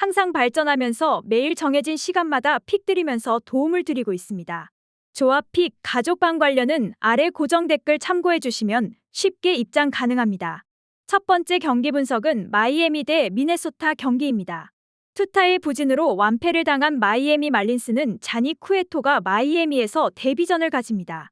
항상 발전하면서 매일 정해진 시간마다 픽 드리면서 도움을 드리고 있습니다. 조합 픽 가족방 관련은 아래 고정 댓글 참고해 주시면 쉽게 입장 가능합니다. 첫 번째 경기 분석은 마이애미 대 미네소타 경기입니다. 투타의 부진으로 완패를 당한 마이애미 말린스는 자니 쿠에토가 마이애미에서 데뷔전을 가집니다.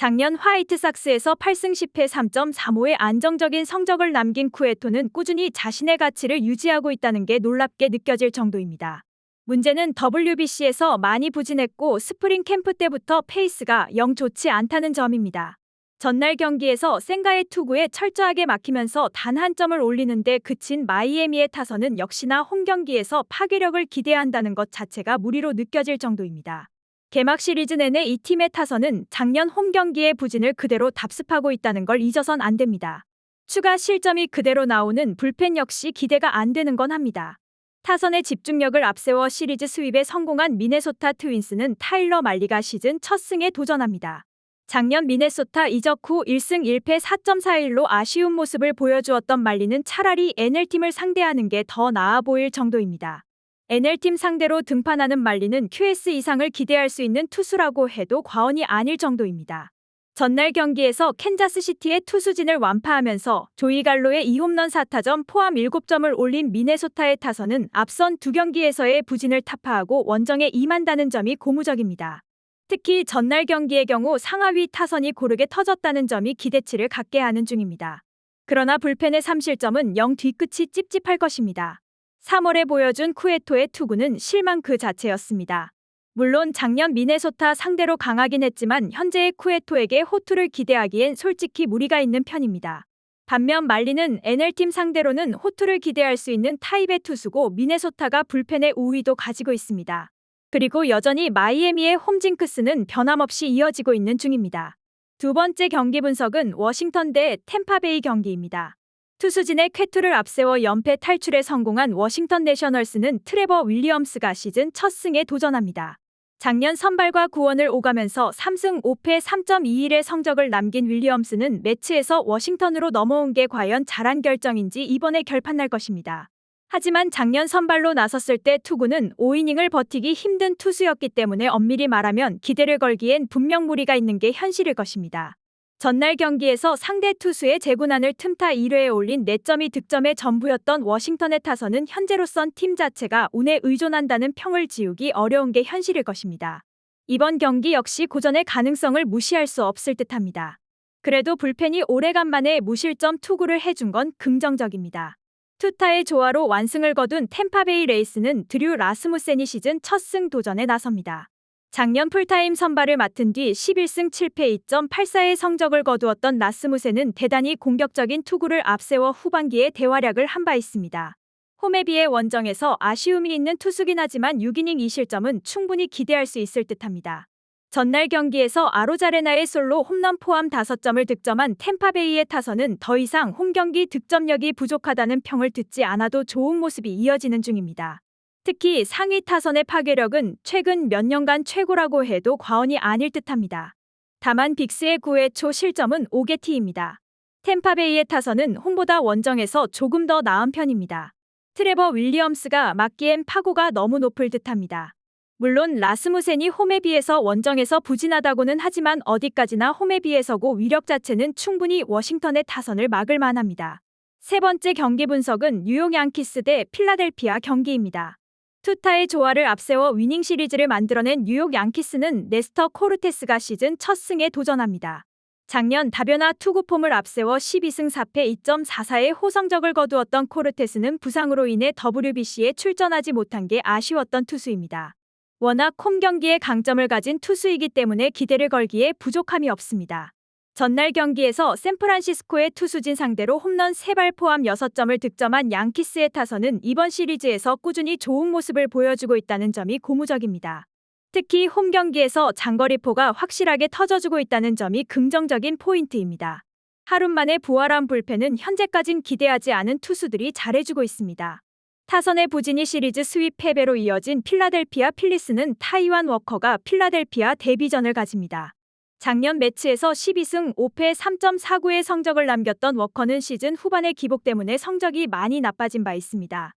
작년 화이트삭스에서 8승 10패 3.35의 안정적인 성적을 남긴 쿠에토는 꾸준히 자신의 가치를 유지하고 있다는 게 놀랍게 느껴질 정도입니다. 문제는 WBC에서 많이 부진했고 스프링 캠프 때부터 페이스가 영 좋지 않다는 점입니다. 전날 경기에서 생가의 투구에 철저하게 막히면서 단 한 점을 올리는데 그친 마이애미의 타선은 역시나 홈 경기에서 파괴력을 기대야 한다는 것 자체가 무리로 느껴질 정도입니다. 개막 시리즈 내내 이 팀의 타선은 작년 홈 경기의 부진을 그대로 답습하고 있다는 걸 잊어선 안 됩니다. 추가 실점이 그대로 나오는 불펜 역시 기대가 안 되는 건 합니다. 타선의 집중력을 앞세워 시리즈 스윕에 성공한 미네소타 트윈스는 타일러 말리가 시즌 첫 승에 도전합니다. 작년 미네소타 이적 후 1승 1패 4.41로 아쉬운 모습을 보여주었던 말리는 차라리 NL팀을 상대하는 게 더 나아 보일 정도입니다. NL팀 상대로 등판하는 말리는 QS 이상을 기대할 수 있는 투수라고 해도 과언이 아닐 정도입니다. 전날 경기에서 캔자스시티의 투수진을 완파하면서 조이 갈로의 2홈런 4타점 포함 7점을 올린 미네소타의 타선은 앞선 두 경기에서의 부진을 타파하고 원정에 임한다는 점이 고무적입니다. 특히 전날 경기의 경우 상하위 타선이 고르게 터졌다는 점이 기대치를 갖게 하는 중입니다. 그러나 불펜의 3실점은 영 뒤끝이 찝찝할 것입니다. 3월에 보여준 쿠에토의 투구는 실망 그 자체였습니다. 물론 작년 미네소타 상대로 강하긴 했지만 현재의 쿠에토에게 호투를 기대하기엔 솔직히 무리가 있는 편입니다. 반면 말리는 NL팀 상대로는 호투를 기대할 수 있는 타입의 투수고 미네소타가 불펜의 우위도 가지고 있습니다. 그리고 여전히 마이애미의 홈징크스는 변함없이 이어지고 있는 중입니다. 두 번째 경기 분석은 워싱턴 대 템파베이 경기입니다. 투수진의 쾌투를 앞세워 연패 탈출에 성공한 워싱턴 내셔널스는 트레버 윌리엄스가 시즌 첫 승에 도전합니다. 작년 선발과 구원을 오가면서 3승 5패 3.21의 성적을 남긴 윌리엄스는 매치에서 워싱턴으로 넘어온 게 과연 잘한 결정인지 이번에 결판날 것입니다. 하지만 작년 선발로 나섰을 때 투구는 5이닝을 버티기 힘든 투수였기 때문에 엄밀히 말하면 기대를 걸기엔 분명 무리가 있는 게 현실일 것입니다. 전날 경기에서 상대 투수의 재군안을 틈타 1회에 올린 4점이 득점의 전부였던 워싱턴의 타선은 현재로선 팀 자체가 운에 의존한다는 평을 지우기 어려운 게 현실일 것입니다. 이번 경기 역시 고전의 가능성을 무시할 수 없을 듯합니다. 그래도 불펜이 오래간만에 무실점 투구를 해준 건 긍정적입니다. 투타의 조화로 완승을 거둔 템파베이 레이스는 드류 라스무센이 시즌 첫 승 도전에 나섭니다. 작년 풀타임 선발을 맡은 뒤 11승 7패 2.84의 성적을 거두었던 라스무센은 대단히 공격적인 투구를 앞세워 후반기에 대활약을 한 바 있습니다. 홈에 비해 원정에서 아쉬움이 있는 투수긴 하지만 6이닝 2실점은 충분히 기대할 수 있을 듯합니다. 전날 경기에서 아로자레나의 솔로 홈런 포함 5점을 득점한 템파베이의 타선은 더 이상 홈 경기 득점력이 부족하다는 평을 듣지 않아도 좋은 모습이 이어지는 중입니다. 특히 상위 타선의 파괴력은 최근 몇 년간 최고라고 해도 과언이 아닐 듯합니다. 다만 빅스의 9회 초 실점은 5개티입니다. 템파베이의 타선은 홈보다 원정에서 조금 더 나은 편입니다. 트레버 윌리엄스가 맞기엔 파고가 너무 높을 듯합니다. 물론 라스무센이 홈에 비해서 원정에서 부진하다고는 하지만 어디까지나 홈에 비해서고 위력 자체는 충분히 워싱턴의 타선을 막을 만합니다. 세 번째 경기 분석은 뉴욕 양키스 대 필라델피아 경기입니다. 투타의 조화를 앞세워 위닝 시리즈를 만들어낸 뉴욕 양키스는 네스터 코르테스가 시즌 첫 승에 도전합니다. 작년 다변화 투구 폼을 앞세워 12승 4패 2.44의 호성적을 거두었던 코르테스는 부상으로 인해 WBC에 출전하지 못한 게 아쉬웠던 투수입니다. 워낙 홈 경기에 강점을 가진 투수이기 때문에 기대를 걸기에 부족함이 없습니다. 전날 경기에서 샌프란시스코의 투수진 상대로 홈런 3발 포함 6점을 득점한 양키스의 타선은 이번 시리즈에서 꾸준히 좋은 모습을 보여주고 있다는 점이 고무적입니다. 특히 홈 경기에서 장거리포가 확실하게 터져주고 있다는 점이 긍정적인 포인트입니다. 하루 만에 부활한 불펜은 현재까진 기대하지 않은 투수들이 잘해주고 있습니다. 타선의 부진이 시리즈 스윕 패배로 이어진 필라델피아 필리스는 타이완 워커가 필라델피아 데뷔전을 가집니다. 작년 매치에서 12승 5패 3.49의 성적을 남겼던 워커는 시즌 후반의 기복 때문에 성적이 많이 나빠진 바 있습니다.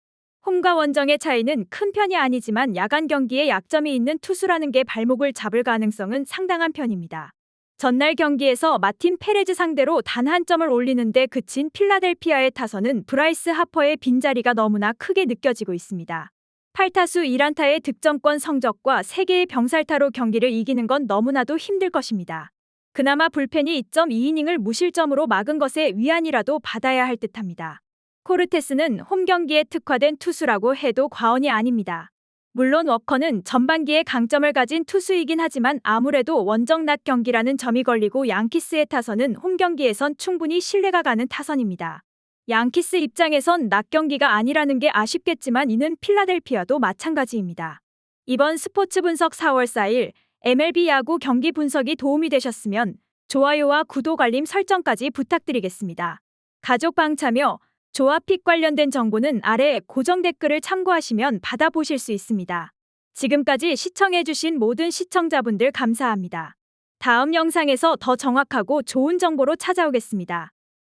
홈과 원정의 차이는 큰 편이 아니지만 야간 경기에 약점이 있는 투수라는 게 발목을 잡을 가능성은 상당한 편입니다. 전날 경기에서 마틴 페레즈 상대로 단 한 점을 올리는데 그친 필라델피아의 타선은 브라이스 하퍼의 빈자리가 너무나 크게 느껴지고 있습니다. 8타수 1안타의 득점권 성적과 3개의 병살타로 경기를 이기는 건 너무나도 힘들 것입니다. 그나마 불펜이 2.2이닝을 무실점으로 막은 것에 위안이라도 받아야 할 듯합니다. 코르테스는 홈 경기에 특화된 투수라고 해도 과언이 아닙니다. 물론 워커는 전반기에 강점을 가진 투수이긴 하지만 아무래도 원정 낮 경기라는 점이 걸리고 양키스의 타선은 홈 경기에선 충분히 신뢰가 가는 타선입니다. 양키스 입장에선 낮 경기가 아니라는 게 아쉽겠지만 이는 필라델피아도 마찬가지입니다. 이번 스포츠 분석 4월 4일 MLB 야구 경기 분석이 도움이 되셨으면 좋아요와 구독 알림 설정까지 부탁드리겠습니다. 가족 방 참여, 조합 픽 관련된 정보는 아래 고정 댓글을 참고하시면 받아보실 수 있습니다. 지금까지 시청해주신 모든 시청자분들 감사합니다. 다음 영상에서 더 정확하고 좋은 정보로 찾아오겠습니다.